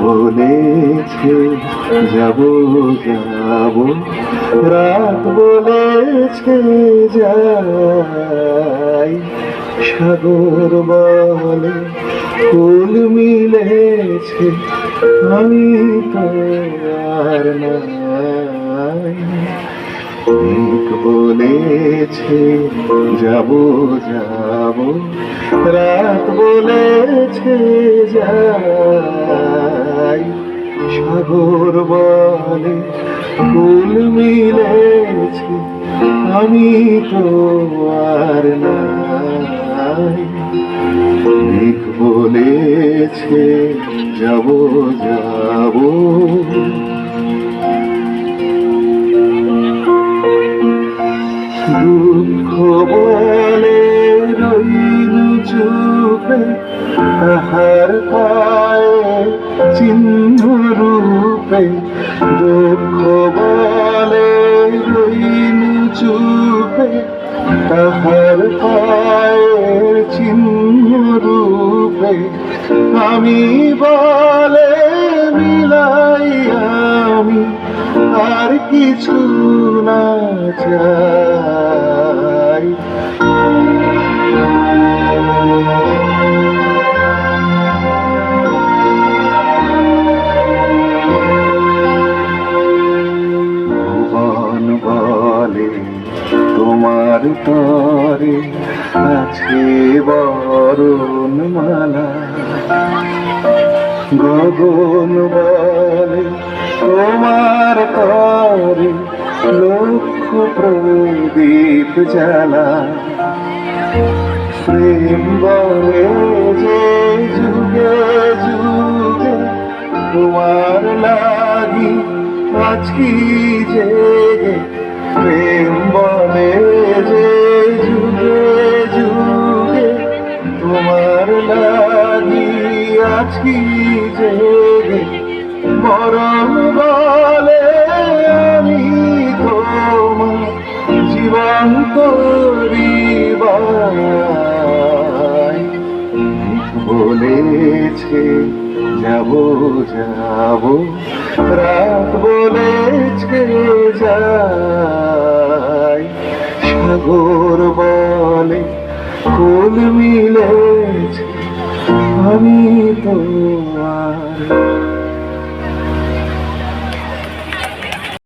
বলেছে যাব যাব। রাত বলেছে যাই। সাগর বলে ফুল মিলেছে আমি তো আর নাই। মেঘ বলেছে, যাব যাব। রাত বলেছে, যাই। সাগর বলে ফুল মিলেছে, আমি তো আর নাই। বলেছে, যাব যাব। তাহার পায়ে চিহ্ন রূপে দুঃখ বলে রইল চুপে। তাহার পায়ের চিহ্ন রূপে আমি বলে মিলাই আমি আর কিছু না চাই। তোমার তরে আছে বরণ মালা গগন বলে, তোমার তরে লক্ষ প্রদীপ জ্বালা। প্রেম বলে যে যুগে যুগে তোমার লাগি আজকি জেগে। প্রেম আজকি জেগে মরণ বলে আমি তোমার জীবন বলেছে যাব যাব রাত বলেছে যাই সাগর আমি তো আর